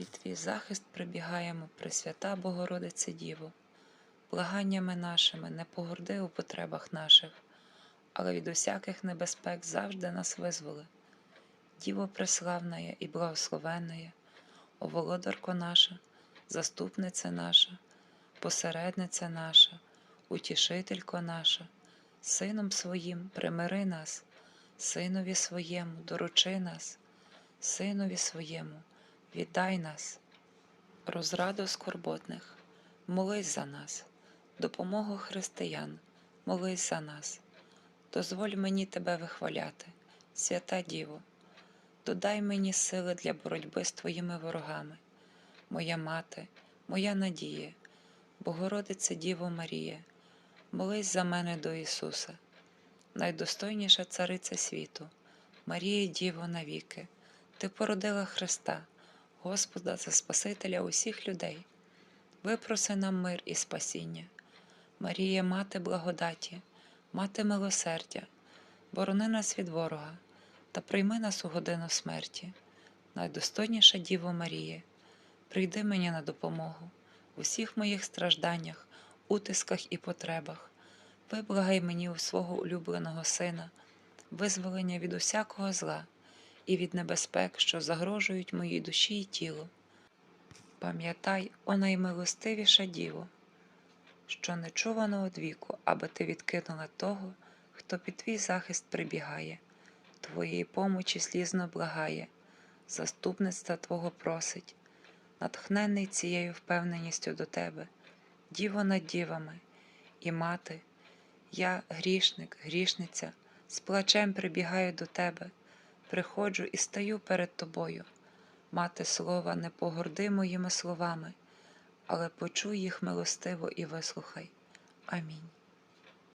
Під твій захист прибігаємо, Пресвята Богородице Діво, благаннями нашими не погорди у потребах наших, але від усяких небезпек завжди нас визволи. Діво преславная і благословенная, о володарко наша, заступниця наша, посередниця наша, утішителько наша, Сином своїм примири нас, Синові своєму доручи нас, Синові своєму віддай нас. Розраду скорботних, молись за нас, допомогу християн, молись за нас. Дозволь мені тебе вихваляти, свята Діво, додай мені сили для боротьби з твоїми ворогами, моя мати, моя надія, Богородице Діво Марія, молись за мене до Ісуса, найдостойніша цариця світу, Марія Діво навіки, Ти породила Христа, Господа за Спасителя усіх людей. Випроси нам мир і спасіння. Марія, мати благодаті, мати милосердя, борони нас від ворога та прийми нас у годину смерті. Найдостойніша Діво Марія, прийди мені на допомогу в усіх моїх стражданнях, утисках і потребах. Виблагай мені у свого улюбленого Сина, визволення від усякого зла і від небезпек, що загрожують моїй душі і тілу. Пам'ятай, о наймилостивіша Діво, що не чувано од віку, аби ти відкинула того, хто під твій захист прибігає, твоєї помочі слізно благає, заступництва Твого просить, натхнений цією впевненістю до тебе, Діво над дівами, і мати, я, грішник, грішниця, з плачем прибігаю до тебе, приходжу і стаю перед тобою. Мати слова, не погорди моїми словами, але почуй їх милостиво і вислухай. Амінь.